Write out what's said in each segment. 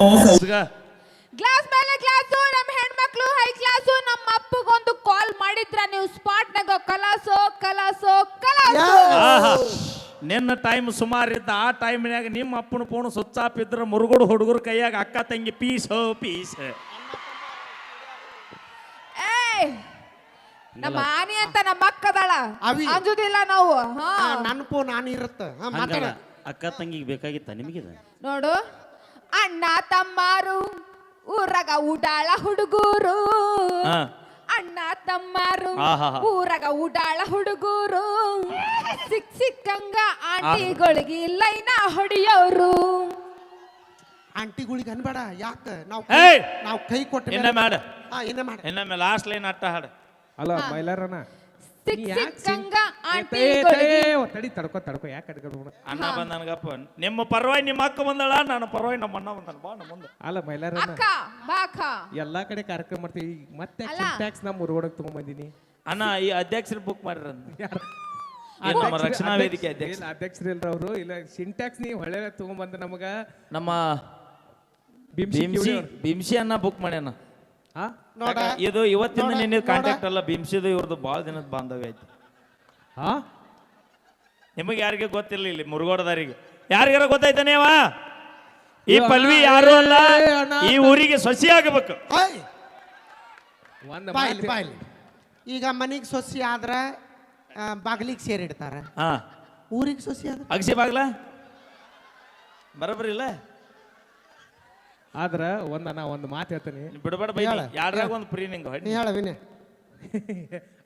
Glass ಮೇಲೆ glass ನಮ್ಮ ಹೆಣ್ಮಕ್ಳು ಹೈ ಕ್ಲಾಸ್ ನಮ್ಮ ಅಪ್ಪಗೊಂದು ಕಾಲ್ ಮಾಡಿದ್ರ ನೀವು ಸ್ಪಾಟ್ನಾಗ ಕಲಾಸೋ ಕಲಾಸೋ ಕಲಾಸೋ! ನಿನ್ನ ಟೈಮ್ ಸುಮಾರು ಇದ್ದ ಆ ಟೈಮ್ನಾಗ ನಿಮ್ಮ ಅಪ್ಪನ ಫೋನ್ ಸುತ್ತಾಪಿದ್ರೆ ಮುರುಗುಡು ಹುಡುಗರು ಕೈಯಾಗ ಅಕ್ಕ ತಂಗಿ ಪೀಸ್ ಪೀಸ್. ಏಯ್ ನಮ್ಮ ಆನಿ ಅಂತ ನಮ್ಮ ಅಕ್ಕದಳ ಅವಿ. ಅಂಜುದಿಲ್ಲ ನಾವು. ಹಾ. ನನ್ನ ಫೋನ್ ನಾನು ಇರುತ್ತೆ. ಮಾತಾಡ. ಅಕ್ಕ ತಂಗಿಗೆ ಬೇಕಾಗಿತ್ತ ನಿಮಗಿದ? ನೋಡು ಅಣ್ಣ ತಮ್ಮಾರು ಊರಗ ಉಡಾಳ ಹುಡುಗರು. ಹಾ. ಅಣ್ಣ ತಮ್ಮಾರು ಆಹಾಹಾ. ಊರಾಗ ಉಡಾಳ ಹುಡುಗರು. ಸಿಕ್ ಸಿಕ್ಕಂಗ ಆಂಟಿಗಳಿಗೆ ಲೈನ ಹೊಡಿಯೋರು. ಆಂಟಿಗಳಿಗೆ ಅನ್ಬೇಡ ಯಾಕ? ನಾವು ಏಯ್! ನಾವು ಕೈ ಕೊಟ್ಟು ಇನ್ನ ಮಾಡ. ಹಾ ಇನ್ನ ಮಾಡ. ಇನ್ನೊಮ್ಮೆ ಲಾಸ್ಟ್ ಲೈನ್ ಅಟ್ಟ ಹಾಡು. ಅಲ್ಲ ಮೈಲಾರನ ಸಿಕ್ ಯಾಕ್ ಸಿಕ್ಕಂಗ ಓ, ತಡಿ ತಡ್ಕೊ ತಡ್ಕೊ ಯಾಕೆ ಅಡ್ಕೊಂಡು ಅಣ್ಣ ಬಂದ ನನಗಪ್ಪ ನಿಮ್ಮ ಪರವಾಗಿ ನಿಮ್ಮ ಅಕ್ಕ ಬಂದಳ ನನ್ನ ಪರವಾಗಿ ನಮ್ಮ ಅಣ್ಣ ಬಂದನ ಬಾ ನಮ್ಮ ಮುಂದೆ. ಅಲ್ಲ ಮೈಲಾರನ ಅಕ್ಕ ಬಾಕ ಎಲ್ಲಾ ಕಡೆ ಕಾರ್ಯಕ್ರಮ ಮಾಡ್ತೀವಿ ಈಗ ಮತ್ತೆ ಅಲ್ಲ. ಟ್ಯಾಕ್ಸ್ ನಮ್ಮ ಊರೊಳಗೆ ತಗೊಂಬಂದಿನಿ. ಅಣ್ಣ ಈ ಅಧ್ಯಕ್ಷರು ಬುಕ್ ಮಾಡಿರ ಯಾರು? ನಮ್ಮ ರಕ್ಷಣಾ ವೇದಿಕೆ ಅಧ್ಯಕ್ಷ ಇಲ್ಲ ಅಧ್ಯಕ್ಷರು ಇಲ್ರ ಅವರು? ಇಲ್ಲ ಸಿಂಟ್ಯಾಕ್ಸ್ ನೀವು ಹೊಳೆ ತಗೊಂಬಂದ ನಮಗ. ನಮ್ಮ ಬಿಮ್ಸಿ ಭೀಮ್ಸಿ ಭೀಮ್ಸಿ ಅನ್ನ ಬುಕ್ ಮಾಡ್ಯಾನ. ಹಾ ನೋಡ. ಇದು ಇವತ್ತಿಂದ ನಿನ್ನ. ಕಾಂಟ್ಯಾಕ್ಟ್ ಅಲ್ಲ ಭೀಮ್ಸಿದು ಇವ್ರದ್ದು ಭಾಳ ದಿನದ ಬಾಂಧವ್ಯ ಐತಿ. ಹಾ? ನಿಮಗೆ ಯಾರಿಗೆ ಗೊತ್ತಿರಲಿ ಇಲ್ಲಿ ಮುರುಗೋಡದಾರಿಗೆ ಯಾರಿಗಾರ ಗೊತ್ತಾಯ್ತಾನೇವ ಈ ಪಲ್ವಿ ಯಾರು ಅಲ್ಲ? ಈ ಊರಿಗೆ ಸೊಸಿ ಆಗಬೇಕು. ಓಯ್ ಒಂದ್ ಈಗ ಮನಿಗೆ ಸೊಸಿ ಆದ್ರ ಬಾಗಿಲಿಗೆ ಸೇರಿಡ್ತಾರ ಹಾ. ಊರಿಗೆ ಸೊಸಿ ಆದ್ರ? ಅಗಸಿ ಬಾಗ್ಲ? ಬರಬರಿಲ್ಲ? ಆದ್ರ ಒಂದ ನಾ ಒಂದು ಮಾತು ಹೇಳ್ತೀನಿ. ಬಿಡಬೇಡ ಬೈ ಹೇಳ. ಯಾರ್ದಾಗ ಒಂದು ಪ್ರೀ ನಿಂಗೆ. ನೀ ಹೇಳ ವಿನಯ.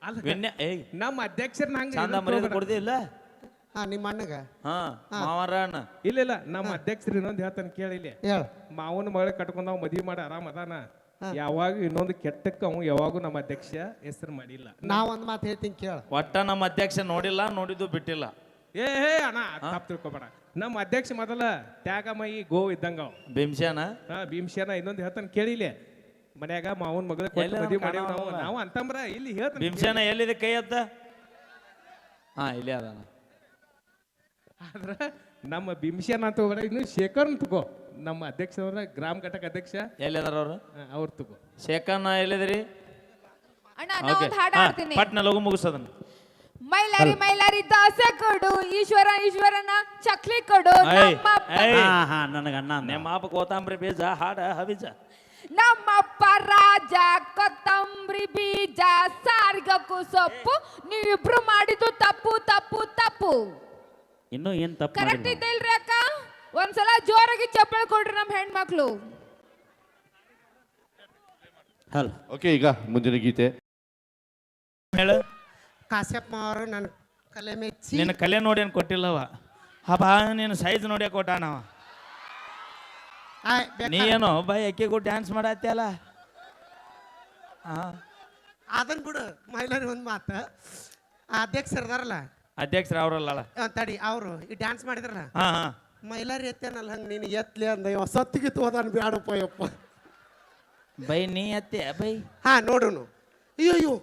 ಅಲ್ಲ ವಿನ್ಯ ಏಯ್. ನಮ್ಮ ಅಧ್ಯಕ್ಷರನ್ನ ಹಂಗ ಚಂದ ಮರ್ಯಾದೆ ಕೊಡ್ದಿ ಇಲ್ಲ? ಹಾ ನಿಮ್ಮ ಅಣ್ಣಗ. ಹಾ ಮಾವಾರ ಅಣ್ಣ. ಇಲ್ಲ ಇಲ್ಲ ನಮ್ಮ ಅಧ್ಯಕ್ಷರು ಇನ್ನೊಂದು ಹೇಳ್ತಾನೆ ಕೇಳಿ ಇಲ್ಲಿ. ಹೇಳ. ಮಾವನ ಮಗಳ ಕಟ್ಕೊಂಡ್ ಮದ್ವಿ ಮಾಡಿ ಆರಾಮ್ ಅದಾನ. ಯಾವಾಗ ಇನ್ನೊಂದು ಕೆಟ್ಟಕ್ಕ ಅವ್ ಯಾವಾಗೂ ನಮ್ಮ ಅಧ್ಯಕ್ಷ ಹೆಸರು ಮಾಡಿಲ್ಲ. ನಾವ್ ಒಂದ್ ಮಾತು ಹೇಳ್ತೀನಿ ಕೇಳ. ಒಟ್ಟ ನಮ್ಮ ಅಧ್ಯಕ್ಷ ನೋಡಿಲ್ಲ ನೋಡಿದ್ದು ಬಿಟ್ಟಿಲ್ಲ. ಏ ಹೇ? ಅಣ್ಣ ತಪ್ಪು ತಿಳ್ಕೊಬೇಡ. ನಮ್ಮ ಅಧ್ಯಕ್ಷ ಮೊದಲ ತ್ಯಾಗಮಯಿ ಗೋ ಇದ್ದಂಗ ಅವ. ಭೀಮ್ಸೇನ? ಹಾ ಭೀಮಸೇನ ಇನ್ನೊಂದು ಹೇಳ್ತಾನೆ ಕೇಳಿಲೆ ಮನ್ಯಾಗ ಮಾವನ್ ಮಗಳ ಕೊಟ್ಟು ಎಲ್ಲಿ ಮದ್ವಿ ಮಾಡೇವ್ ನಾವು. ನಾವು ಅಂತಂಬ್ರ ಇಲ್ಲಿ ಹೇಳ್ತೀನಿ. ಭೀಮಸೇನ ಎಲ್ಲಿದೆ ಕೈ ಅತ್ತ ಹಾ ಇಲ್ಲಿ ಅದ ಆದ್ರ ನಮ್ಮ ಭೀಮಸೇನ ಅಂತ ಹೋಗ್ಬೇಡ ಇನ್ನು ಶೇಖರ್ನ ತಗೋ. ನಮ್ಮ ಅಧ್ಯಕ್ಷ ಅವ್ರ ಗ್ರಾಮ ಘಟಕ ಅಧ್ಯಕ್ಷ. ಎಲ್ಲಿದಾರ ಅವ್ರು? ಅವ್ರ ತಗೋ. ಶೇಖರ್ ಎಲ್ಲಿದ್ರಿ? ಅಣ್ಣ ನಾ ಓಕೆ. ಒಂದ್ ಹಾಡು ಹಾಡ್ತೀನಿ. ಪಟ್ನ ಲಘು ಮುಗಿಸೋದನ್ನ ಮೈಲಾರಿ ಮೈಲಾರಿ ದಾಸೆ ಕೊಡು ಈಶ್ವರ ಈಶ್ವರನ ಚಕ್ಲಿ ಕೊಡು ಏಯ್ ನಮ್ಮಪ್ಪ ಏಯ್. ಹಾ ಹಾ ನನಗೆ ಅಣ್ಣ ಅಂದ. ನಿಮ್ಮ ಅಪ್ಪ ಕೋತಂಬರಿ ಬೀಜ ಹಾಡ ಹಬೀಜ ನಮ್ಮಪ್ಪ ರಾಜ ಕೊತ್ತಂಬರಿ ಬೀಜ ಸಾರಿಗಕ್ಕೂ ಸೊಪ್ಪು ನೀವಿಬ್ರು ಮಾಡಿದ್ದು ತಪ್ಪು ತಪ್ಪು ತಪ್ಪು. ಇನ್ನು ಏನ್ ತಪ್ಪು ಕರೆಕ್ಟ್ ಮಾಡಿಲ್ಲ ಇದ್ದಿಲ್ರಿ ಅಕ್ಕ? ಒಂದ್ಸಲ ಜೋರಾಗಿ ಚಪ್ಪಲ್ ಕೊಡ್ರಿ ನಮ್ಮ ಹೆಣ್ಮಕ್ಳು. ಹಲ್. ಓಕೆ ಈಗ ಮುಂದಿನ ಗೀತೆ. ಹೇಳು. ಕಾಶ್ಯಪ್ಪ ಅವರು ನನ್ನ ಕಲೆ ಮೆಚ್ಚಿ ನಿನ್ನ ಕಲೆ ನೋಡಿ ಏನು ಕೊಟ್ಟಿಲ್ಲವ? ಹಬ್ಬ ನೀನು ಸೈಜ್ ನೋಡಿ ಕೊಟ್ಟಾನವ? ನೀ ಏನೋ ಬೈ ಅಕ್ಕಿಗೂ ಡ್ಯಾನ್ಸ್ ಮಾಡತ್ತಲ್ಲ ಹಾ. ಅದನ್ ಬಿಡು ಮಹಿಳೆಯರು ಒಂದು ಮಾತು. ಅಧ್ಯಕ್ಷ ಅಧ್ಯಕ್ಷರು ಇದಾರಲ್ಲ ಅಧ್ಯಕ್ಷರು ಅವರಲ್ಲ ತಡಿ ಅವರು ಈ ಡ್ಯಾನ್ಸ್ ಮಾಡಿದ್ರಲ್ಲ? ಹಾ ಹಾ. ಮೈಲಾರಿ ಎತ್ತೇನಲ್ಲ ಹಂಗೆ ನೀನು ಎತ್ಲಿ ಅಂದ ಇವ ಸತ್ತಿಗೆ ತೋದಾನ ಬ್ಯಾಡಪ್ಪ ಯಪ್ಪ ಬೈ ನೀ ಎತ್ತೆ ಬೈ. ಹಾ ನೋಡುನು. ಅಯ್ಯೋ ಅಯ್ಯೋ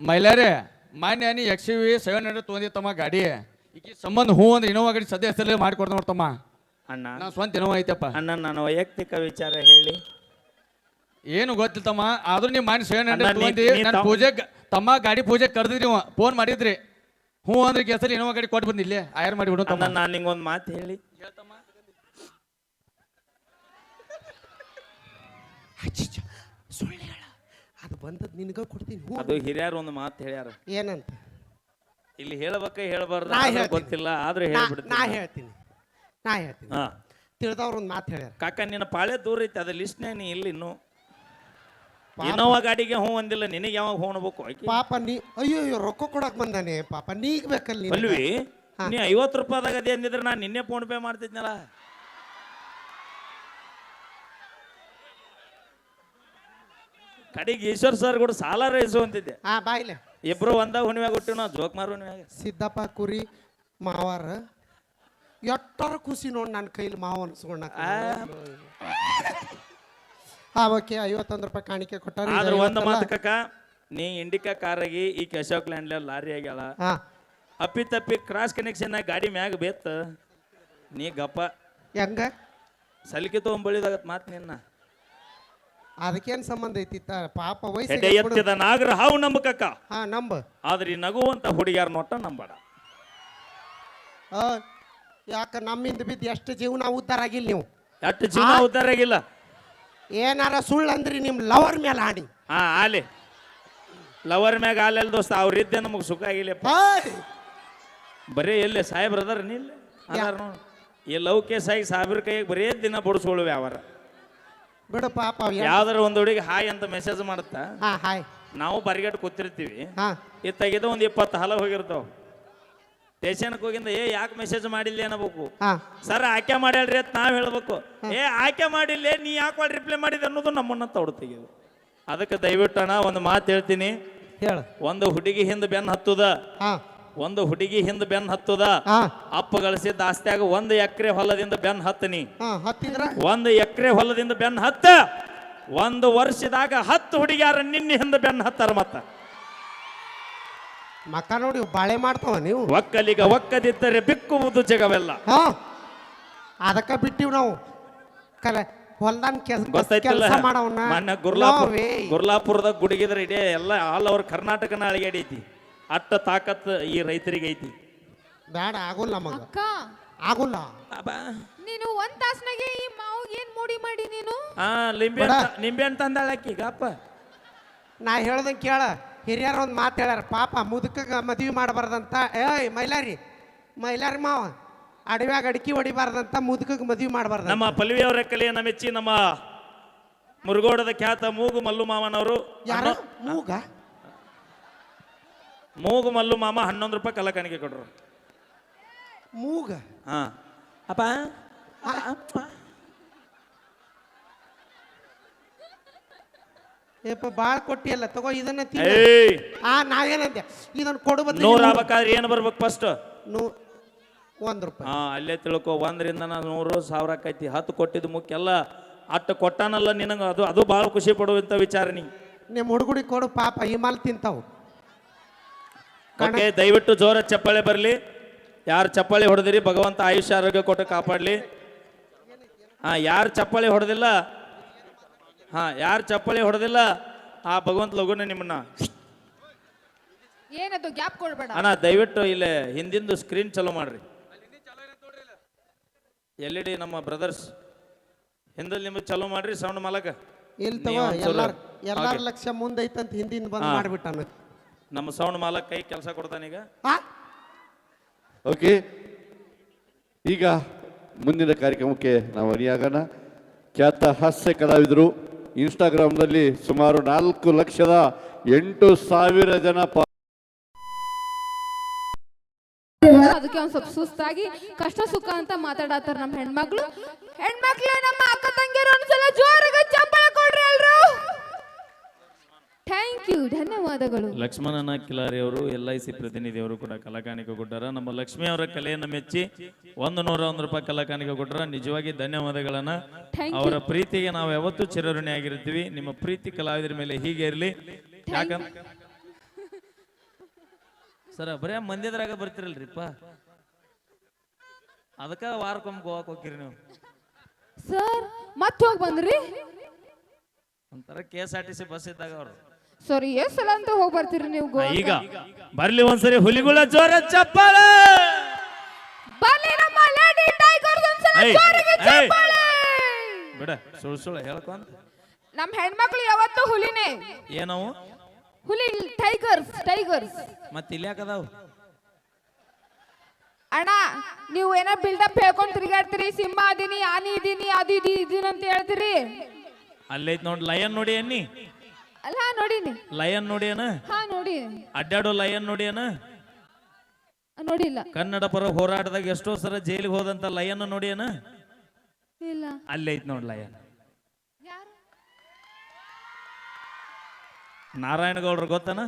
ಮೈಲಾರೆ ಮಾನ್ಯ ನೀ ಎಕ್ಸ್ ವಿ ಸೆವೆನ್ ಹಂಡ್ರೆಡ್ ತೊಗೊಂಡಿತ್ತಮ್ಮ ಗಾಡಿ. ಈಗ ಸಂಬಂಧ ಹೂ ಅಂದ್ರೆ ಇನೋವಾ ಗಾಡಿ ಸದ್ಯ ಹೆಸರಲ್ಲೇ ಮಾಡ್ಕೊಡ್ದ ನೋಡ್ತಮ್ಮ ಅಣ್ಣ. ನಾ ಸ್ವಂತ ಏನೋ ಐತಪ್ಪ. ಅಣ್ಣ ನಾನು ವೈಯಕ್ತಿಕ ವಿಚಾರ ಹೇಳಿ. ಏನು ಗೊತ್ತಿಲ್ತಮ್ಮ ಆದ್ರೂ ನೀವು ಮನಸ್ಸು ಏನಂದ್ರೆ ಹಂಡ್ರೆಡ್ ಅಣ್ಣ, ನೀ- ನೀ ನನ್ನ ತಮ್ಮ- ಪೂಜೆ ತಮ್ಮ ಗಾಡಿ ಪೂಜೆ ಕರೆದಿದ್ರಿ ನೀವು ಫೋನ್ ಮಾಡಿದ್ರಿ. ಹ್ಞೂ ಅಂದ್ರೆ ಹೆಸರು ಇನೋವಾ ಗಾಡಿ ಕೊಟ್ಟು ಬಂದು ಇಲ್ಲೇ ಆಯರ್ ಮಾಡಿಬಿಡು ಅಣ್ಣ ತಮ್ಮ. ನಾನು ನಿಂಗೊಂದು ಮಾತು ಹೇಳಿ. ಸುಳ್ಳು ಹೇಳ. ಅದು ಬಂದದ್ದು ನಿನಗ ಕೊಡ್ತೀನಿ ಅದು ಹಿರಿಯರು ಒಂದು ಮಾತು ಹೇಳ್ಯಾರ. ಏನಂತ? ಇಲ್ಲಿ ಹೇಳ್ಬೇಕ ಹೇಳ್ಬಾರ್ದು ನಾ. ಗೊತ್ತಿಲ್ಲ ಆದ್ರೆ ನಾ- ನಾ ಹೇಳ್ತೀನಿ. ನಾ ಹೇಳ್ತೀನಿ. ಹಾ. ತಿಳಿದವ್ರು ಒಂದು ಮಾತು ಹೇಳ್ಯಾರ. ಕಾಕ ನಿನ್ನ ಪಾಳೆ ದೂರ ಐತಿ ಅದ ಲಿಸ್ಟ್ನೇ ನೀ ಇಲ್ಲಿ ಇನ್ನು. ಇನೋವಾ ಗಾಡಿಗೆ ಹ್ಞೂ ಅಂದಿಲ್ಲ ನಿನಗೆ ಯಾವಾಗ ಹೋಗ್ಬೇಕು ಆಕಿ. ಪಾಪ ನೀ ಅಯ್ಯೋ ಅಯ್ಯೋ ರೊಕ್ಕ ಕೊಡಕ್ ಬಂದಾನೆ ಪಾಪ ನೀಗ್ ಬೇಕಲ್ಲ. ಅಲ್ವಿ ನೀ ಐವತ್ತು ರೂಪಾಯಿದಾಗ ಅದೇ ಅಂದಿದ್ರೆ ನಾನು ನಿನ್ನೆ ಫೋನ್ ಪೇ ಮಾಡ್ತಿದ್ನಲ್ಲ. ಕಡೆಗೆ ಈಶ್ವರ್ ಸರ್ ಕೂಡ ಸಾಲ ರೈಸು ಅಂತಿದ್ದೆ. ಹಾ ಬಾಯ್ಲೆ ಇಬ್ರು ಒಂದೇ ಹುಣ್ಣಿಮ್ಯಾಗ ಹುಟ್ಟಿವ್ ನಾವು ಜೋಕ್ ಮಾರು ಹುಣ್ಣಿಮ್ಯಾಗ. ಸಿದ್ದಪ್ಪ ಕುರಿ ಮಾವಾರ ಎಟ್ಟರ ಖುಷಿ ನೋಡಿ ನನ್ನ ಕೈಲಿ ಮಾವ ಅನ್ಸ್ಕೊಂಡ ಆ. ಓಕೆ ಐವತ್ತೊಂದು ರೂಪಾಯಿ ಕಾಣಿಕೆ ಕೊಟ್ಟಾರ. ಆದ್ರೆ ಒಂದು ಮಾತು ಕಕ್ಕ ನೀ ಇಂಡಿಕಾ ಕಾರಾಗಿ ಈ ಅಶೋಕ್ ಲ್ಯಾಂಡ್ ಲಾರಿ ಆಗ್ಯಾಳ. ಹಾ. ಅಪ್ಪಿ ತಪ್ಪಿ ಕ್ರಾಸ್ ಕನೆಕ್ಷನ್ ಗಾಡಿ ಮ್ಯಾಗ ಬೇತ್ ನೀ ಗಪ್ಪ. ಹೆಂಗ? ಸಲಿಕೆ ತೊಗೊಂಬಳಿದಾಗತ್ ಮಾತ್ ನಿನ್ನ. ಅದಕ್ಕೇನ್ ಸಂಬಂಧ ಐತಿ? ತ- ಪಾಪ ಹೆಡೆ ವಯಸ್ಸು ಎತ್ತಿದ ನಾಗರ ಹಾವು ನಂಬಕಕ್ಕ ಹಾ ನಂಬ. ಆದ್ರೆ ಈ ನಗುವಂತ ಹುಡುಗ್ಯಾರ ನೋಟ ನಂಬಡ ಆ, ಯಾಕ ನಮ್ಮಿಂದ ಬಿದ್ದು ಎಷ್ಟು ಜೀವನ ಉದ್ಧಾರ ಆಗಿಲ್ಲ ನೀವು? ಎಷ್ಟು ಜೀವನ ಉದ್ಧಾರ ಆಗಿಲ್ಲ? ಏನಾರ ಸುಳ್ಳು ಅಂದ್ರಿ ನಿಮ್ ಲವರ್ ಮೇಲೆ ಆಡಿ. ಹಾ ಆಲಿ. ಲವರ್ ಮ್ಯಾಗ ಆಲೆಲ್ ದೋಸ್ತ ಅವ್ರಿದ್ದೆ ನಮಗೆ ಸುಖ ಆಗಿಲ್ಲಪ್ಪ ಹಾಯ್! ಬರೀ ಎಲ್ಲಿ ಸಾಹೇಬ್ರ ಅದಾರ ನೀಲ್ಲ ಅದಾರ ನೋಡು. ಈ ಲವ್ ಕೇಸ್ ಆಗಿ ಸಾವಿರ ಕೈಗೆ ಬರೀ ದಿನ ಬಡಿಸ್ಕೊಳ್ಳುವೆ ವ್ಯವಹಾರ ಬಿಡು ಪಾಪ ಅವ್ ಯಾ- ಯಾವ್ದಾರ ಒಂದ್ ಹುಡುಗಿ ಹಾಯ್ ಅಂತ ಮೆಸೇಜ್ ಮಾಡುತ್ತಾ? ಹಾ ಹಾಯ್. ನಾವು ಬರಿಗಟ್ಟು ಕೂತಿರ್ತೀವಿ. ಹಾ. ತೆಗೆದ ಒಂದು ಇಪ್ಪತ್ತು ಹಲ ಹೋಗಿರ್ತಾವ. ಸ್ಟೇಷನ್ಗೆ ಹೋಗಿಂದ ಏ ಯಾಕೆ ಮೆಸೇಜ್ ಮಾಡಿಲ್ಲ ಅನ್ನಬೇಕು? ಹಾ. ಸರ್ ಆಯ್ಕೆ ಮಾಡ್ಯಾಳ್ರಿ ಅಂತ ನಾವ್ ಹೇಳ್ಬೇಕು. ಏ ಆಯ್ಕೆ ಮಾಡಿಲ್ಲ ನೀ ಯಾಕೆ ರಿಪ್ಲೈ ಮಾಡಿದೆ? ಅನ್ನೋದು ನಮ್ಮನ್ನ ತೌಡು ತೆಗೆದು. ಅದಕ್ಕೆ ದಯವಿಟ್ಟು ಅಣ್ಣ ಒಂದು ಮಾತು ಹೇಳ್ತೀನಿ. ಹೇಳ. ಒಂದು ಹುಡುಗಿ ಹಿಂದೆ ಬೆನ್ ಹತ್ತುದ. ಹಾ. ಒಂದು ಹುಡುಗಿ ಹಿಂದೆ ಬೆನ್ ಹತ್ತದ ಹಾ ಅಪ್ಪ ಗಳಿಸಿದ ಆಸ್ತಿಯಾಗ ಒಂದು ಎಕರೆ ಹೊಲದಿಂದ ಬೆನ್ ಹತ್ತನಿ. ಹಾ ಹತ್ತಿದ್ರ? ಒಂದು ಎಕರೆ ಹೊಲದಿಂದ ಬೆನ್ ಹತ್ತ ಒಂದು ವರ್ಷದಾಗ ಹತ್ತು ಹುಡುಗಿಯಾರ ನಿನ್ನೆ ಹಿಂದೆ ಬೆನ್ ಹತ್ತಾರ ಮತ್ತ. ಮಕ್ಕ ನೋಡಿ ಬಾಳೆ ಮಾಡ್ತಾವ ನೀವು. ಒಕ್ಕಲಿಗ ಒಕ್ಕದಿದ್ದರೆ ಬಿಕ್ಕುವುದು ಜಗವೆಲ್ಲ. ಹಾ ಅದಕ್ಕ ಬಿಟ್ಟಿವ್ ನಾವು. ಕಲೆ ಹೊಲ್ದಾನ್ ಕೆಲಸ ಮಾಡವನ್ನ ಮೊನ್ನೆ ಗುರ್ಲಾಪುರ No ಗುರ್ಲಾಪುರದಾಗ ಗುಡುಗಿದ್ರೆ ಇಡೀ ಎಲ್ಲ ಆಲ್ ಓವರ್ ಕರ್ನಾಟಕನ ಅಳಿಗಾಡೈತಿ ಅಟ್ಟ ತಾಕತ್ ಈ ರೈತರಿಗೆ ಐತಿ. ಬೇಡ ಆಗುಲ್ಲ ನಮಗ ಅಕ್ಕ. ಆಗುಲ್ಲ. ನೀನು ಒಂದ್ ತಾಸ್ನಾಗೆ ಈ ಮಾವು ಏನ್ ಮೂಡಿ ಮಾಡಿ ನೀನು? ಹಾ ಲಿಂಬೆ ನಿಂಬೆ ಅಂತ ಅಂದಾಳಕ್ಕಿ ಗಪ್ಪ. ನಾ ಹೇಳ್ದಂಗೆ ಕೇಳ. ಹಿರಿಯರು ಒಂದು ಮಾತು ಹೇಳ್ಯಾರ ಪಾಪ ಮುದುಕಗ ಮದುವೆ ಮಾಡಬಾರ್ದಂತ. ಏಯ್ ಮೈಲಾರಿ ಮೈಲಾರಿ ಮಾವ. ಅಡವ್ಯಾಗ ಅಡಿಕೆ ಹೊಡಿಬಾರ್ದಂತ ಮುದುಕಗೆ ಮದುವೆ ಮಾಡಬಾರ್ದ ನಮ್ಮ ಪಲ್ವಿ ಅವರ ಕಲೆಯನ್ನು ಮೆಚ್ಚಿ ನಮ್ಮ ಮುರುಗೋಡದ ಖ್ಯಾತ ಮೂಗು ಮಲ್ಲು ಮಾವನವರು. ಯಾರ? ಮೂಗ? ಮೂಗು ಮಲ್ಲು ಮಾಮ ಹನ್ನೊಂದು ರೂಪಾಯಿ ಕಲ್ಲ ಕೊಡ್ರು. ಮೂಗ? ಹಾ. ಅಪ್ಪ? ಏಪ್ಪ ಭಾಳ ಕೊಟ್ಟಿಯಲ್ಲ ತಗೋ ಇದನ್ನ ತಿನ್ನು. ಏಯ್! ಆ ನಾವೇನಂದೆ ಇದನ್ನ ಕೊಡು ಬದ್ಲಿಗೆ ನೂರ ನೂರು- ಆಗ್ಬೇಕಾದ್ರೆ ಏನು ಬರ್ಬೇಕು ಫಸ್ಟ್ ನೂ ಒಂದು ರೂಪಾಯಿ. ಹಾ ಅಲ್ಲೇ ತಿಳ್ಕೊ ಒಂದರಿಂದ ನಾನು ನೂರು ಸಾವಿರ ಆಕೈತಿ ಹತ್ತು ಕೊಟ್ಟಿದ್ದು ಮುಖ್ಯ ಎಲ್ಲ ಅಟ್ಟು ಕೊಟ್ಟಾನಲ್ಲ ನಿನಗೆ ಅದು ಅದು ಭಾಳ ಖುಷಿ ಪಡುವಂಥ ವಿಚಾರ ನೀ. ನಿಮ್ಮ ಹುಡುಗುಡಿ ಕೊಡು ಪಾಪ ಈ ಮಾಲ್ ತಿಂತಾವು. ಓಕೆ ದಯವಿಟ್ಟು ಜೋರ ಚಪ್ಪಾಳೆ ಬರಲಿ. ಯಾರು ಚಪ್ಪಾಳೆ ಹೊಡೆದಿರಿ ಭಗವಂತ ಆಯುಷ್ಯ ಆರೋಗ್ಯ ಕೊಟ್ಟು ಕಾಪಾಡಲಿ. ಹಾ ಯಾರು ಚಪ್ಪಾಳೆ ಹೊಡೆದಿಲ್ಲ? ಹಾ ಯಾರು ಚಪ್ಪಾಳೆ ಹೊಡೆದಿಲ್ಲ? ಆ ಭಗವಂತ ಲಗುನ ನಿಮ್ಮನ್ನ. ಏನದು ಗ್ಯಾಪ್ ಕೊಡಬೇಡ. ಅಣ್ಣ ದಯವಿಟ್ಟು ಇಲ್ಲೇ ಹಿಂದಿಂದು ಸ್ಕ್ರೀನ್ ಚಲೋ ಮಾಡ್ರಿ. ಎಲ್ ಇ ಡಿ ನಮ್ಮ ಬ್ರದರ್ಸ್ ಹಿಂದಲ್ಲಿ ನಿಮಗೆ ಚಲೋ ಮಾಡ್ರಿ ಸೌಂಡ್ ಮಾಲಕ. ಇಲ್ಲ ಎಲ್ಲಾರ. ಲಕ್ಷ ಮುಂದೈತಂತ ಹಿಂದಿಂದ ಬಂದ್ ಮಾಡ್ಬಿಟ್ಟ ಮಾಡ್ಬಿಟ್ಟಾನ. ನಮ್ಮ ಸೌಂಡ್ ಮಾಲಕ್ ಕೈ ಕೆಲಸ ಕೊಡ್ತಾನೀಗ ಆ? ಓಕೆ ಈಗ ಮುಂದಿನ ಕಾರ್ಯಕ್ರಮಕ್ಕೆ ನಾವು ಅರಿಯಾಗೋಣ ಖ್ಯಾತ ಹಾಸ್ಯ ಕಲಾವಿದರು ಇನ್ಸ್ಟಾಗ್ರಾಮ್ನಲ್ಲಿ ಸುಮಾರು ನಾಲ್ಕು ಲಕ್ಷದ ಎಂಟು ಸಾವಿರ ಜನ ಪಾ ಅದಕ್ಕೆ ಒಂದ್ ಸ್ವಲ್ಪ ಸುಸ್ತಾಗಿ. ಕಷ್ಟ ಸುಖ ಅಂತ ಮಾತಾಡತ್ತಾರ ನಮ್ಮ ಹೆಣ್ಮಕ್ಳು. ಹೆಣ್ಮಕ್ಳು ನಮ್ಮ ಅಕ್ಕ ತಂಗಿಯರು ಒಂದ್ಸಲ ಜೋರಾಗಿ ಚಪ್ಪಾಳೆ ಕೊಡ್ರಿ ಎಲ್ರು ಥ್ಯಾಂಕ್ ಯು ಧನ್ಯವಾದಗಳು. ಲಕ್ಷ್ಮಣನ ಕಿಲಾರಿ ಅವರು ಎಲ್ ಐ ಸಿ ಪ್ರತಿನಿಧಿಯವರು ಕೂಡ ಕಲಾಕಾಣಿಕೆ ಕೊಟ್ಟಾರ. ನಮ್ಮ ಲಕ್ಷ್ಮಿ ಅವರ ಕಲೆಯನ್ನು ಮೆಚ್ಚಿ ಒಂದು ನೂರ ಒಂದು ರೂಪಾಯಿ ಕಲಾಕಾಣಿಕೆ ಕೊಟ್ಟರ. ನಿಜವಾಗಿ ಧನ್ಯವಾದಗಳನ್ನ. ಅವರ ಪ್ರೀತಿಗೆ ನಾವು ಯಾವತ್ತೂ ಚಿರಋಣಿ ಆಗಿರ್ತೀವಿ. ನಿಮ್ಮ ಪ್ರೀತಿ ಕಲಾವಿದರ ಮೇಲೆ ಹೀಗೆ ಇರಲಿ. ಸರ್ ಸರ ಬರೇ ಮಂದಿದ್ರಾಗ ಬರ್ತಿರಲ್ರಿಪ್ಪ? ಅದಕ್ಕ ವಾರಕ್ಕೊಮ್ಮೆ ಗೋವಾಕ್ ಹೋಗಿರಿ ನೀವು. ಸರ್ ಮತ್ತೆ ಹೋಗಿ ಬಂದ್ರಿ? ಒಂಥರ K S R T C bus ಇದ್ದಾಗ ಅವರು. ಸರಿ ಎಷ್ಟ್ ಸಲ ಅಂತ ಹೋಗಿ ಬರ್ತೀರಿ ನೀವು? ಈಗ ಬರ್ಲಿ ಒಂದ್ಸರಿ ಹುಲಿಗುಳ ಜೋರ ಚಪ್ಪಾಳೆ. ಬರ್ಲಿ ನಮ್ಮ ಲೇಡಿ ಟೈಗರ್ಸ್ ಒಂದ್ಸಲ ಏಯ್, ಜೋರಾಗಿ ಏಯ್. ಚಪ್ಪಾಳೆ. ಬಿಡ ಸುಳ್ಳು ಸುಳ್ಳು ಹೇಳ್ಕೊಂತ ನಮ್ಮ ಹೆಣ್ಮಕ್ಳು ಯಾವತ್ತೂ ಹುಲಿನೇ. ಏನವು? ಹುಲಿ ಟೈಗರ್ಸ್ ಟೈಗರ್ಸ್ ಮತ್ತೆ ಇಲ್ಲಿ ಯಾಕದಾವು ಅಣ್ಣ ನೀವು ಏನೋ ಬಿಲ್ಡಪ್ ಹೇಳ್ಕೊಂಡು ತಿರುಗಾಡ್ತೀರಿ ಸಿಂಹ ಅದೀನಿ ಆನಿ ಇದೀನಿ ಅದು ಇದು ಇದೀನಿ ಅಂತ ಹೇಳ್ತೀರಿ. ಅಲ್ಲೈತ್ ನೋಡಿ ಲಯನ್ ನೋಡಿ ಅನ್ನಿ ಅಲ್ಲ ನೋಡಿನಿ. ಲಯನ್ ನೋಡಿ ಏನ ಹಾ ನೋಡಿ ಅಡ್ಡಾಡೋ ಲಯನ್ ನೋಡಿ ಏನ ನೋಡಿಲ್ಲ. ಕನ್ನಡ ಪರ ಹೋರಾಟದಾಗ ಎಷ್ಟೋ ಸಲ ಜೈಲಿಗೆ ಹೋದಂತ ಲಯನ್ ನೋಡಿ ಏನ ಇಲ್ಲ ಐತ್ ನೋಡ್ ಲಯನ್ ನಾರಾಯಣ ಗೌಡ್ರು ಗೊತ್ತನ?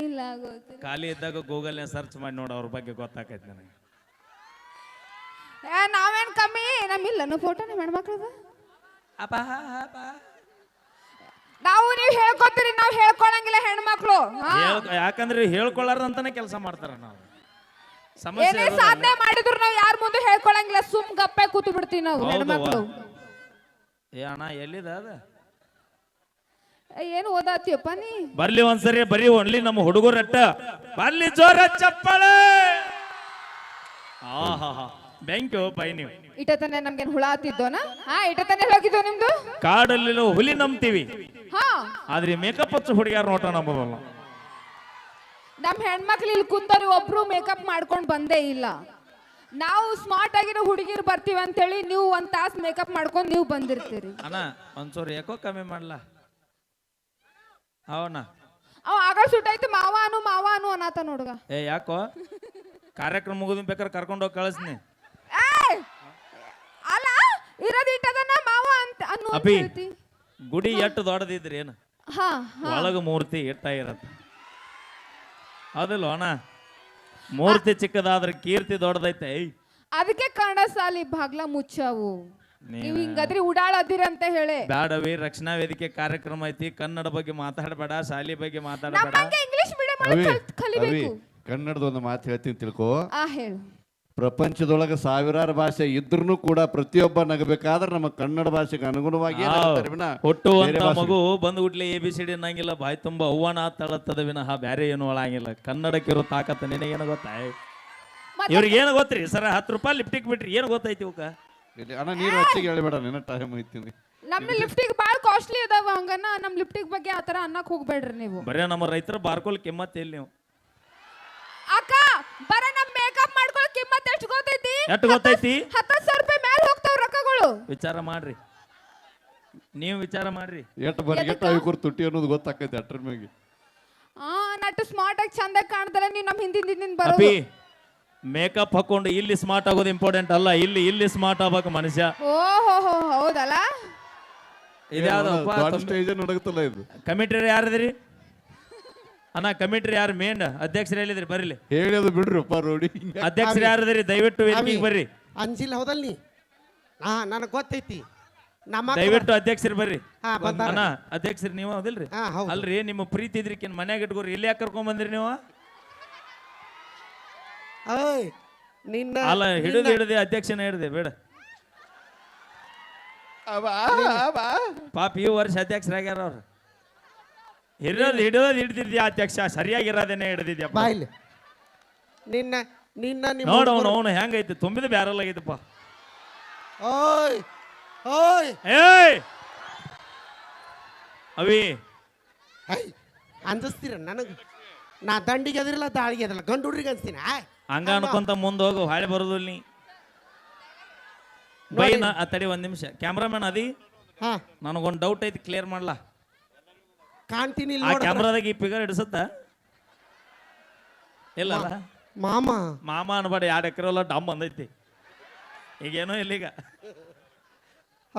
ಇಲ್ಲ ಗೊತ್ತಿಲ್ಲ. ಖಾಲಿ ಇದ್ದಾಗ ಗೂಗಲ್ ಸರ್ಚ್ ಮಾಡಿ ನೋಡ ಅವ್ರ ಬಗ್ಗೆ ಗೊತ್ತಾಕೈತಿ ನನಗೆ. ಏ, ನಾವೇನ್ ಕಮ್ಮಿ? ನಮ್ಮಿಲ್ಲ ನಮ್ಮ ಫೋಟೋ ಹಾ ಹೆಣ್ಮಕ್ಳದ ನಾವು ನೀವು ಹೇಳ್ಕೊತೀರಿ ನಾವು ಹೇಳ್ಕೊಳಂಗಿಲ್ಲ ಹೆಣ್ಮಕ್ಳು. ಹಾ. ಹೇಳ್- ಯಾಕಂದ್ರೆ ಹೇಳ್ಕೊಳ್ಳಾರ್ದಂತಾನೆ ಕೆಲಸ ಮಾಡ್ತಾರ ನಾವು. ಸಮಸ್ಯೆ ಏನೇ ಇರೋದು ಸಾಧನೆ ಮಾಡಿದ್ರು ನಾವು ಯಾರ ಮುಂದೆ ಹೇಳ್ಕೊಳಂಗಿಲ್ಲ ಸುಮ್ ಗಪ್ಪೆ ಕೂತು ಬಿಡ್ತೀವಿ ನಾವು ಹೌದವ್ವ. ಹೆಣ್ಮಕ್ಳು. ಏ ಅಣ್ಣ ಎಲ್ಲಿದ ಅದ? ಏ, ಏನು ಓದಾತಿಯಪ್ಪ ನೀ? ಬರ್ಲಿ ಒಂದ್ಸರಿ ಬರೀ ಒನ್ಲಿ ನಮ್ಮ ಹುಡುಗರಟ್ಟ. ಬರ್ಲಿ ಜೋರ ಚಪ್ಪಳೆ! ಆಹಾ. ಬೆಂಕಿ ಬೈ ನೀವು ಇಟತನೆ ನಮ್ಗೇನ್ ಹುಳ ಹತ್ತಿದ್ದೋನ? ಹಾ ಇಟತನೆ ಹೋಗಿದ್ದು ನಿಮ್ದು? ಕಾಡಲ್ಲಿ ಹುಲಿ ನಂಬ್ತೀವಿ. ಹಾ. ಆದ್ರೆ ಮೇಕಪ್ ಹಚ್ಚು ಹುಡುಗ್ಯಾರ ನೋಟ ನಂಬೋದಲ್ಲ ನಮ್ ಹೆಣ್ಮಕ್ಳು ಇಲ್ಲಿ ಕುಂತವ್ರು ಒಬ್ರು ಮೇಕಪ್ ಮಾಡ್ಕೊಂಡು ಬಂದೇ ಇಲ್ಲ. ನಾವು ಸ್ಮಾರ್ಟ್ ಆಗಿರೋ ಹುಡುಗಿರು ಬರ್ತೀವಿ ಅಂತೇಳಿ ನೀವು ಒಂದ್ ತಾಸ್ ಮೇಕಪ್ ಮಾಡ್ಕೊಂಡು ನೀವು ಬಂದಿರ್ತೀರಿ. ಅಣ್ಣ ಒಂದ್ಸೂರು ಯಾಕೋ ಕಮ್ಮಿ ಮಾಡ್ಲ? ಅವನ ಅವ ಆಗ ಸುಟ್ಟಾಯ್ತು ಮಾವ ಅನು ಮಾವ ಅನು ಅನ್ನತ ನೋಡ್ಗ. ಏ ಯಾಕೋ? ಕಾರ್ಯಕ್ರಮ ಮುಗಿದ್ ಬೇಕಾದ್ರೆ ಕರ್ಕೊಂಡು ಹೋಗಿ ಕಳಿಸ್ನಿ. ಇರೋದ್ ಮಾವ ಅಂತ ಅನ್ನು ಅಂತ ಅಪಿ ಗುಡಿ ಎಷ್ಟು ದೊಡ್ಡದಿದ್ರಿ ಏನು? ಹಾ ಒಳಗ ಮೂರ್ತಿ ಇಟ್ಟ ಇರತ್ತ. ಹೌದಿಲ್ಲ ಅಣ್ಣ? ಮೂರ್ತಿ ಚಿಕ್ಕದಾದ್ರೆ ಕೀರ್ತಿ ದೊಡ್ಡದೈತೆ ಅದಕ್ಕೆ ಕನ್ನಡ ಸಾಲಿ ಬಾಗ್ಲ ಮುಚ್ಚಾವು. ನೀವು ಹಿಂಗದ್ರಿ ಉಡಾಳದಿರಿ ಅಂತ ಹೇಳಿ. ಬ್ಯಾಡವಿ ರಕ್ಷಣಾ ವೇದಿಕೆ ಕಾರ್ಯಕ್ರಮ ಐತಿ ಕನ್ನಡ ಬಗ್ಗೆ ಮಾತಾಡಬೇಡ ಶಾಲಿ ಬಗ್ಗೆ ಮಾತಾಡಬೇಡ. ನಮ್ಮಂಗೆ ಇಂಗ್ಲಿಷ್ ಮೀಡಿಯಂ ರವಿ ರವಿ ಕಲಿಬೇಕು. ಕನ್ನಡದ ಒಂದು ಮಾತು ಹೇಳ್ತೀನಿ ತಿಳ್ಕೊ. ಆ ಹೇಳು. ಪ್ರಪಂಚದೊಳಗೆ ಸಾವಿರಾರು ಭಾಷೆ ಇದ್ರೂ ಕೂಡ ಪ್ರತಿಯೊಬ್ಬ ನಗಬೇಕಾದ್ರೆ ನಮ್ಮ ಕನ್ನಡ ಭಾಷೆಗೆ ಅನುಗುಣವಾಗಿ ನಗ್ತಾರೆ ವಿನ? ಬೇರೆ ಹುಟ್ಟುವಂತ ಭಾಷೆ- ಮಗು ಬಂದು ಹುಟ್ಲಿ ಎ ಬಿ ಸಿ ಡಿ ಅನ್ನಂಗಿಲ್ಲ ಬಾಯಿ ತುಂಬ ಅವ್ವನ ತಳತ್ತದ ವಿನಃ ಬ್ಯಾರೆ ಏನು ಕನ್ನಡಕ್ಕ ಇರೋ ತಾಕತ್ತ ನಿನಗೇನು ಗೊತ್ತಾ? ಮತ್ತೆ ಇವ್ರಿಗೆ ಏನು ಗೊತ್ತ್ರಿ? ಸರ ಹತ್ತು ರೂಪಾಯಿ ಲಿಫ್ಟಿಗೆ ಬಿಟ್ರಿ ಏನು ಗೊತ್ತೈತಿ ಇವಕ್ಕ ಇಲ್ಲಿ ಅಣ್ಣ ನೀರು ಹೆಚ್ಚಿಗೆ ಹೇಳಿಬೇಡ ನಿನ್ನ ಟೈಮ್ ಐತಿನಿ ನಮ್ಮ ಲಿಫ್ಟಿಗೆ ಭಾಳ ಕಾಸ್ಟ್ಲಿ ಅದಾವ ಹಂಗನ ನಮ್ಮ ಲಿಫ್ಟಿಗೆ ಬಗ್ಗೆ ಆ ಥರ ಅನ್ನಕ್ಕೆ ಹೋಗ್ಬೇಡ್ರಿ ನೀವು. ಬರೇ ನಮ್ಮ ರೈತರ ಬಾರ್ಕೋಲ್ ಕಿಮ್ಮತ್ ಇಲ್ಲಿ ನೀವು ಅಕ್ಕ ಬರ ನಮ್ ಮೇಕಪ್ ಮಾಡ್ಕೊಳಕ್ ಕಿಮ್ಮತ್ ಎಷ್ಟು ಗೊತ್ತೈತಿ ಎಷ್ಟ್ ಗೊತ್ತೈತಿ? ಹತ್ತು ಸಾವಿರ ರೂಪಾಯಿ ಮೇಲೆ ಹೋಗ್ತಾವ ರೊಕ್ಕಗಳು. ವಿಚಾರ ಮಾಡ್ರಿ. ನೀವು ವಿಚಾರ ಮಾಡ್ರಿ. ಎಷ್ಟು ಬರಿ ಎಷ್ಟು ಅವಿಕೂರ್ ತುಟ್ಟಿ ಅನ್ನೋದು ಗೊತ್ತಾಕೈತಿ ಅಟ್ರ ಮ್ಯಾಗೆ. ಆ ನಟ್ಟು ಸ್ಮಾರ್ಟ್ ಆಗಿ ಚಂದ ಕಾಣ್ತಾರೆ ನೀವು ನಮ್ಮ ಹಿಂದಿನ ಹಿಂದಿನ ಬರೋದು. ಅಪಿ ಮೇಕಪ್ ಹಾಕೊಂಡು ಇಲ್ಲಿ ಸ್ಮಾರ್ಟ್ ಆಗೋದು ಇಂಪಾರ್ಟೆಂಟ್ ಅಲ್ಲ ಇಲ್ಲಿ ಇಲ್ಲಿ ಸ್ಮಾರ್ಟ್ ಆಗ್ಬೇಕು ಮನುಷ್ಯ. ಓಹೋ ಹೋ ಹೌದಲ್ಲ? ಇದ್ಯಾವ್ದಪ್ಪ ಸ್ಟೇಜ್ ನಡಗತ್ತಲ್ಲ ಇದು. ಕಮಿಟ್ರಿ ಯಾರದಿರಿ ಅಣ್ಣ ಕಮಿಟ್ರಿ ಯಾರು? ಮೇನ್ ಅಧ್ಯಕ್ಷರು ಹೇಳಿದ್ರಿ ಬರ್ಲಿ ಹೇಳೋದು ಬಿಡ್ರಿ ಬಿಡ್ರಿಪ್ಪ ರೋಡಿ ಅಧ್ಯಕ್ಷರು ಯಾರದ್ರಿ? ದಯವಿಟ್ಟು ವೇದಿಕೆಗೆ ಬರ್ರಿ. ಅಂಜಿಲ್ಲ ಹೌದಲ್ ನೀ? ಹಾ ನನಗೆ ಗೊತ್ತೈತಿ. ನಮ್ಮ ದಯವಿಟ್ಟು ಅಧ್ಯಕ್ಷರು ಬರ್ರಿ. ಹಾ ಬಂದಾರ. ಅಣ್ಣ ಅಧ್ಯಕ್ಷರು ನೀವು ಹೌದಿಲ್ರಿ? ಹಾ ಹೌದು. ಅಲ್ರಿ ನಿಮ್ಮ ಪ್ರೀತಿ ಇದ್ರಿಕಿನ್ ಮನ್ಯಾಗ ಇಟ್ಕೋರಿ. ಇಲ್ಲಿ ಯಾಕೆ ಕರ್ಕೊಂಡ್ ಬಂದ್ರಿ ನೀವು? ಓಯ್ ನಿನ್ನ ಅಲ್ಲ ಹಿಡಿದು ಹಿಡಿದು ಅಧ್ಯಕ್ಷನ ಹಿಡಿದೆ ಬೇಡ. ಪಾಪ ಈ ವರ್ಷ ಅಧ್ಯಕ್ಷರಾಗ್ಯಾರ ಅವ್ರು. ಹಿಡಿಯೋದು ಹಿಡಿಯೋದು ಹಿಡ್ದಿದ್ಯಾ ಅಧ್ಯಕ್ಷ? ಸರಿಯಾಗಿರೋದೇನೆ ಹಿಡ್ದಿದ್ಯಪ್ಪ. ಇಲ್ಲಿ. ನಿನ್ನ ನಿನ್ನ ನಿಮ್ಮ ನೋಡು ಅವನು ಅವನು ಹೆಂಗೈತಿ? ತುಂಬಿದ ಬ್ಯಾರಲ್ ಆಗೈತಪ್ಪ ಓಯ್ ಓಯ್. ಏಯ್! ಅವಿ. ಅಂಜಿಸ್ತೀರ ನನಗೆ? ನಾ ದಂಡಿಗೆ ಅದಿರಲ್ಲ ದಾಳಿಗೆ ಅದಿರಲ್ಲ ಗಂಡು ಹುಡ್ರಿಗೆ ಅನ್ಸ್ತೀನಿ ಆಯ್ ಹಂಗ ಅನ್ಕೊಂತ ಮುಂದೆ ಹೋಗು ಹಾಳೆ ಬರೋದು ನೀ. ಬೈ ನಾ ಆ, ತಡಿ ಒಂದ್ ನಿಮಿಷ. ಕ್ಯಾಮ್ರಾಮನ್ ಅದಿ. ಹಾ. ನನಗೊಂದು ಡೌಟ್ ಐತಿ ಕ್ಲಿಯರ್ ಮಾಡ್ಲಾ? ಕಾಣ್ತೀನಿ ಇಲ್ಲಿ ಆ ನೋಡಿದ್ರೆ. ಕ್ಯಾಮ್ರಾದಾಗ ಈ ಫಿಗರ್ ಹಿಡಿಸುತ್ತ? ಇಲ್ಲ ಅಲ್ಲ ಮಾಮ. ಮಾಮ ಅನ್ಬೇಡ ಎರಡು ಎಕರೆ ಎಲ್ಲ ಡಮ್ ಬಂದೈತಿ. ಈಗೇನೋ ಇಲ್ಲೀಗ.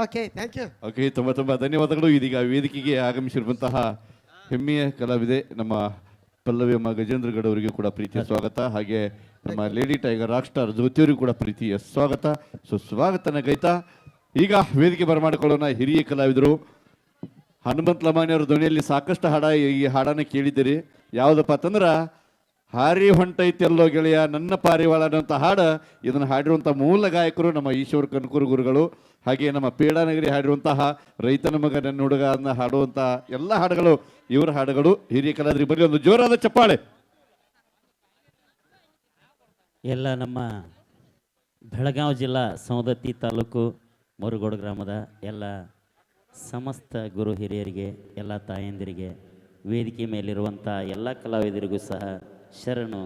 ಓಕೆ ಥ್ಯಾಂಕ್ ಯು ಓಕೆ ತುಂಬ ತುಂಬ ಧನ್ಯವಾದಗಳು. ಇದೀಗ ವೇದಿಕೆಗೆ ಆಗಮಿಸಿರುವಂತಹ ಹೆಮ್ಮೆಯ ಕಲಾವಿದೆ ನಮ್ಮ ಪಲ್ಲವಿ ಅಮ್ಮ ಗಜೇಂದ್ರ ಗಡ್ ಅವರಿಗೂ ಕೂಡ ಪ್ರೀತಿಯ ಸ್ವಾಗತ. ಹಾಗೆ ನಮ್ಮ ಲೇಡಿ ಟೈಗರ್ ರಾಕ್ ಸ್ಟಾರ್ ಜ್ಯೋತಿಯವರಿಗೂ ಕೂಡ ಪ್ರೀತಿಯ ಸ್ವಾಗತ. ಸೊ ಸ್ವಾಗತನ ಗೈತಾ. ಈಗ ವೇದಿಕೆ ಬರಮಾಡಿಕೊಳ್ಳೋಣ ಹಿರಿಯ ಕಲಾವಿದರು. ಹನುಮಂತ ಲಮಾಣಿಯವರ ಧ್ವನಿಯಲ್ಲಿ ಸಾಕಷ್ಟು ಹಾಡ ಈ ಹಾಡನ್ನು ಕೇಳಿದ್ದೀರಿ. ಯಾವುದಪ್ಪ ಅಂತಂದ್ರೆ, ಹಾರಿ ಹೊಂಟೈತಿ ಎಲ್ಲೋ ಗೆಳೆಯ, ನನ್ನ ಪಾರಿವಾಳ ಹಾಡು. ಇದನ್ನು ಹಾಡಿರುವಂಥ ಮೂಲ ಗಾಯಕರು ನಮ್ಮ ಈಶ್ವರ ಕನಕೂರು ಗುರುಗಳು ಹಾಗೆ ನಮ್ಮ ಪೇಡಾನಗರಿ ಹಾಡಿರುವಂತಹ ರೈತನ ಮಗ, ನನ್ನ ಹುಡುಗ ಅನ್ನ ಹಾಡುವಂಥ ಎಲ್ಲ ಹಾಡುಗಳು, ಇವರ ಹಾಡುಗಳು ಹಿರಿಯ ಕಲಾದ್ರಿ ಬರೀ ಒಂದು ಜೋರಾದ ಚಪ್ಪಾಳೆ. ಎಲ್ಲ ನಮ್ಮ ಬೆಳಗಾವಿ ಜಿಲ್ಲಾ ಸೌದತ್ತಿ ತಾಲೂಕು ಮರುಗೋಡು ಗ್ರಾಮದ ಎಲ್ಲ ಸಮಸ್ತ ಗುರು ಹಿರಿಯರಿಗೆ ಎಲ್ಲ ತಾಯಂದಿರಿಗೆ ವೇದಿಕೆ ಮೇಲಿರುವಂಥ ಎಲ್ಲ ಕಲಾವಿದರಿಗೂ ಸಹ ಶರಣು